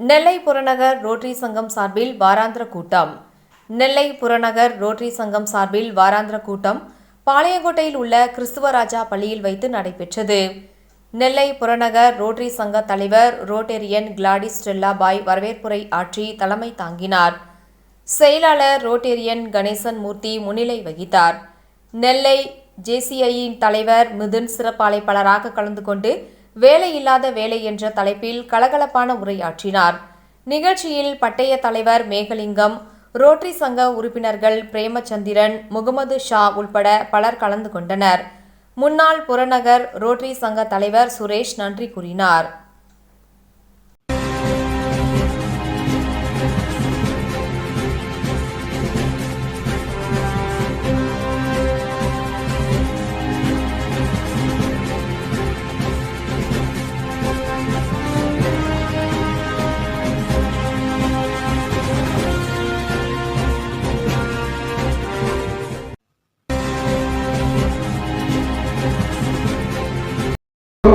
நெல்லை புறநகர் ரோட்டரி சங்கம் சார்பில் வாராந்திர கூட்டம். நெல்லை புறநகர் ரோட்டரி சங்கம் சார்பில் வாராந்திர கூட்டம் பாளையங்கோட்டையில் உள்ள கிறிஸ்துவராஜா பள்ளியில் வைத்து நடைபெற்றது. நெல்லை புறநகர் ரோட்டரி சங்க தலைவர் ரோட்டேரியன் கிளாடிஸ் ஸ்டெல்லா பாய் வரவேற்புரை ஆற்றி தலைமை தாங்கினார். செயலாளர் ரோட்டேரியன் கணேசன் மூர்த்தி முன்னிலை வகித்தார். நெல்லை ஜேசிஐயின் தலைவர் மிதுன் சிறப்பு அழைப்பாளராக கலந்து கொண்டு வேலையில்லாத வேலை என்ற தலைப்பில் கலகலப்பான உரையாற்றினார். நிகழ்ச்சியில் பட்டய தலைவர் மேகலிங்கம் ரோட்டரி சங்க உறுப்பினர்கள் பிரேமச்சந்திரன் முகமது ஷா உள்பட பலர் கலந்து கொண்டனர். முன்னாள் புறநகர் ரோட்டரி சங்க தலைவர் சுரேஷ் நன்றி கூறினார்.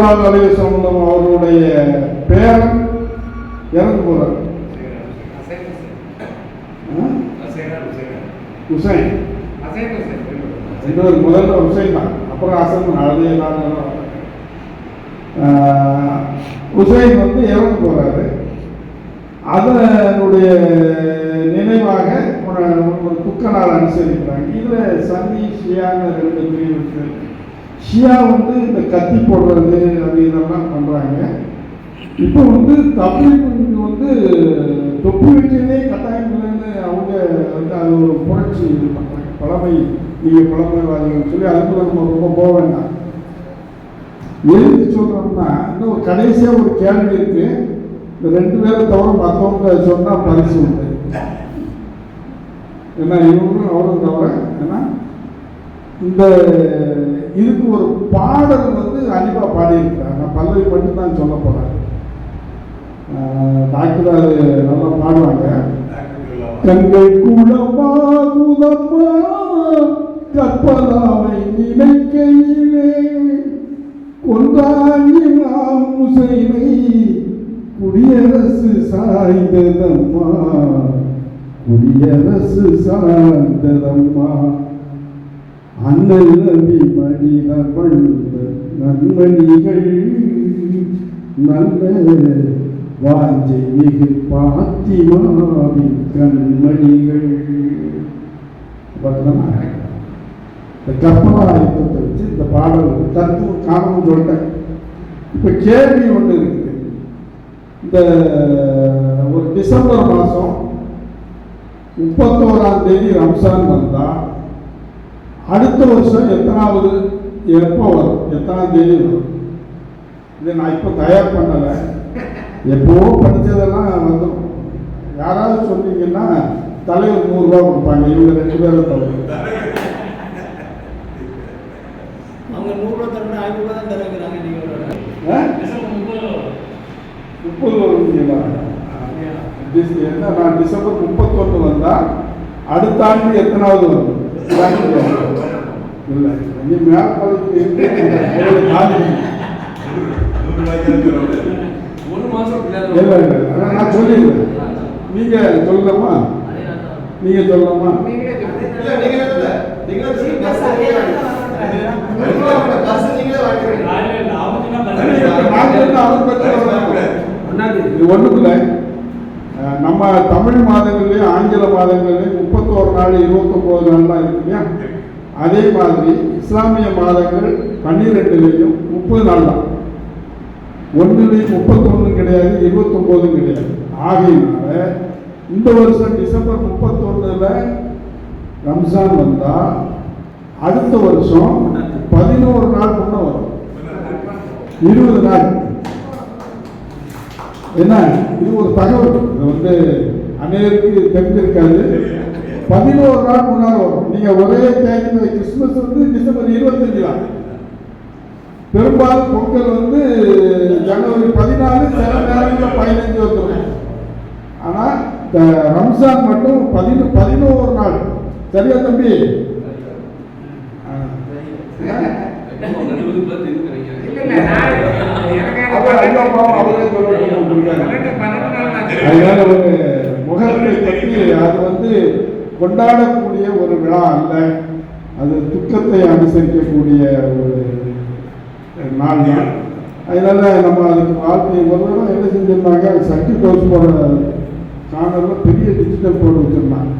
திருநாள் அலைய சம்பந்தம் அவருடைய பேரன் இறந்து போறார் ஹுசைன் இன்னொரு முதல்ல ஹுசைன் தான். அப்புறம் அசன் அதே நான் ஹுசைன் வந்து இறந்து போறாரு அதனுடைய நினைவாக ஒரு ஒரு துக்க நாள் அனுசரிக்கிறாங்க. இதில் சன்னி ஷியான்னு ரெண்டு பிரிவு இருக்குது ஷியா வந்து இந்த கத்தி போடுறது அது இதெல்லாம் பண்ணுறாங்க இப்போ வந்து தமிழுக்கு வந்து தொப்பு வச்சதே கட்டாயம் இல்லைன்னு அவங்க வந்து அது ஒரு புரட்சி இது பண்ணுறாங்க பழமை நீங்கள் பழமைவாதிகள் சொல்லி அதுக்குள்ள நம்ம ரொம்ப போக வேண்டாம். எழுதி சொல்கிறோம்னா இன்னும் ஒரு கடைசியாக ஒரு கேள்வி இருக்குது இந்த ரெண்டு பேரை தவிர மற்றவங்க சொன்னால் பரிசு உண்டு. ஏன்னா இவங்களும் அவரும் தவிர ஏன்னா இந்த இதுக்கு ஒரு பாடல் வந்து அலிபா பாடியிருக்கிறார். நான் பல்லவி மட்டும் தான் சொல்ல போகிறேன் டாக்டர் அது நல்லா பாடுவாங்க. கங்கை குளமாகுதம்மா கற்பலாவை நினைக்கையிலே கொண்டாடி நாம் முசைவை குடியரசு சாய்ந்ததம்மா குடியரசு சாய்ந்ததம்மா. அண்ணல் நபி மனித பண்பு நன்மணிகள் நல்ல வாஞ்சை மிகு பாத்திமாவின் கண்மணிகள் இந்த கற்பனாயத்தை வச்சு இந்த பாடல் தத்துவ காரணம் சொல்லிட்டேன் இப்போ கேள்வி ஒன்று இருக்குது இந்த ஒரு டிசம்பர் மாதம் முப்பத்தோராம் தேதி ரம்சான் வந்தால் அடுத்த வருஷம் எத்தனாவது எப்போ வரும்? எத்தனாம் தேதி வரும்? இதை நான் இப்போ தயார் பண்ணலை. எப்போவோ படித்ததெல்லாம் வந்துடும். யாராவது சொன்னீங்கன்னா தலைவர் நூறுரூவா கொடுப்பாங்க. இவங்க ரெண்டு பேரும் தவிர. அவங்க நூறு ரூபா தரணும் ஐநூறு ரூபா தான் தருவாங்க முப்பது வருவீங்களா டிஸ்- என்ன நான் டிசம்பர் முப்பத்தொன்று வந்தால் அடுத்த ஆண்டு எத்தனாவது வரும்? நான் சொல்லிடுறேன் நீங்க சொல்லலாமா நீங்க சொல்லலாமா ஒண்ணுக்குள்ள நம்ம தமிழ் மாதங்கள்லயும் ஆங்கில மாதங்கள்லயும் முப்பத்தோரு நாள் இருபத்தொன்பது நாள்லாம் இருக்கு இல்லையா அதே மாதிரி இஸ்லாமிய மாதங்கள் பன்னிரெண்டுலேயும் முப்பது நாள் தான் ஒன்றுலேயும் முப்பத்தொன்னும் கிடையாது இருபத்தொம்போதும் கிடையாது. ஆகையினால இந்த வருஷம் டிசம்பர் முப்பத்தொன்னுல ரம்ஜான் வந்தா அடுத்த வருஷம் பதினோரு நாள் முன்ன வரும். இருபது நாள். என்ன? இது ஒரு தகவல். இது வந்து அநேருக்கு தெரிஞ்சிருக்காது. பதினோரு நாள் முன்னால் வரும் நீங்க ஒரே தேதி கிறிஸ்துமஸ் வந்து டிசம்பர் இருபத்தஞ்சு தான் பெரும்பாலும் பொங்கல் வந்து ஜனவரி பதினாலு சில நேரங்களில் பதினஞ்சு வந்துடும் ஆனால் இந்த ரம்ஜான் மட்டும் பதினொ பதினோரு நாள். சரியா தம்பி. அதனால ஒரு முகத்தை பற்றி அது வந்து கொண்டாடக்கூடிய ஒரு விழா அல்ல. அது துக்கத்தை அனுசரிக்கக்கூடிய ஒரு நாள் தான். அதனால நம்ம அதுக்கு வாழ்க்கை ஒரு என்ன செஞ்சிருந்தாங்க? சர்க்கிட் ஹவுஸ் போடுற கார்னரில் பெரிய டிஜிட்டல் போர்டு வச்சுருந்தாங்க.